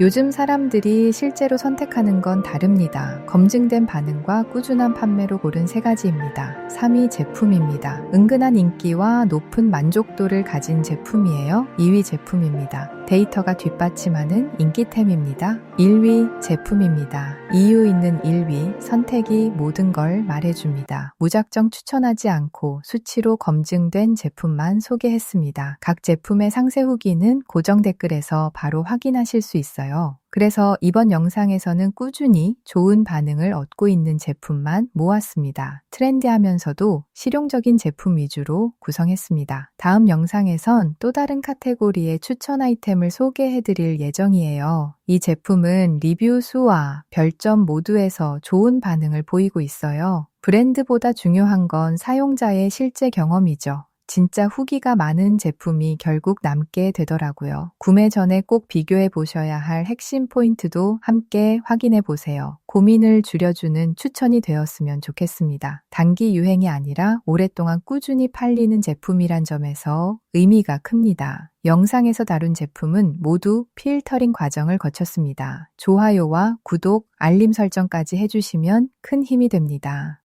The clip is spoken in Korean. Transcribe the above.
요즘 사람들이 실제로 선택하는 건 다릅니다. 검증된 반응과 꾸준한 판매로 고른 세 가지입니다. 3위 제품입니다. 은근한 인기와 높은 만족도를 가진 제품이에요. 2위 제품입니다. 데이터가 뒷받침하는 인기템입니다. 1위 제품입니다. 이유 있는 1위 선택이 모든 걸 말해줍니다. 무작정 추천하지 않고 수치로 검증된 제품만 소개했습니다. 각 제품의 상세 후기는 고정 댓글에서 바로 확인하실 수 있어요. 그래서 이번 영상에서는 꾸준히 좋은 반응을 얻고 있는 제품만 모았습니다. 트렌디하면서도 실용적인 제품 위주로 구성했습니다. 다음 영상에선 또 다른 카테고리의 추천 아이템을 소개해 드릴 예정이에요. 이 제품은 리뷰 수와 별점 모두에서 좋은 반응을 보이고 있어요. 브랜드보다 중요한 건 사용자의 실제 경험이죠. 진짜 후기가 많은 제품이 결국 남게 되더라고요. 구매 전에 꼭 비교해 보셔야 할 핵심 포인트도 함께 확인해 보세요. 고민을 줄여주는 추천이 되었으면 좋겠습니다. 단기 유행이 아니라 오랫동안 꾸준히 팔리는 제품이란 점에서 의미가 큽니다. 영상에서 다룬 제품은 모두 필터링 과정을 거쳤습니다. 좋아요와 구독, 알림 설정까지 해주시면 큰 힘이 됩니다.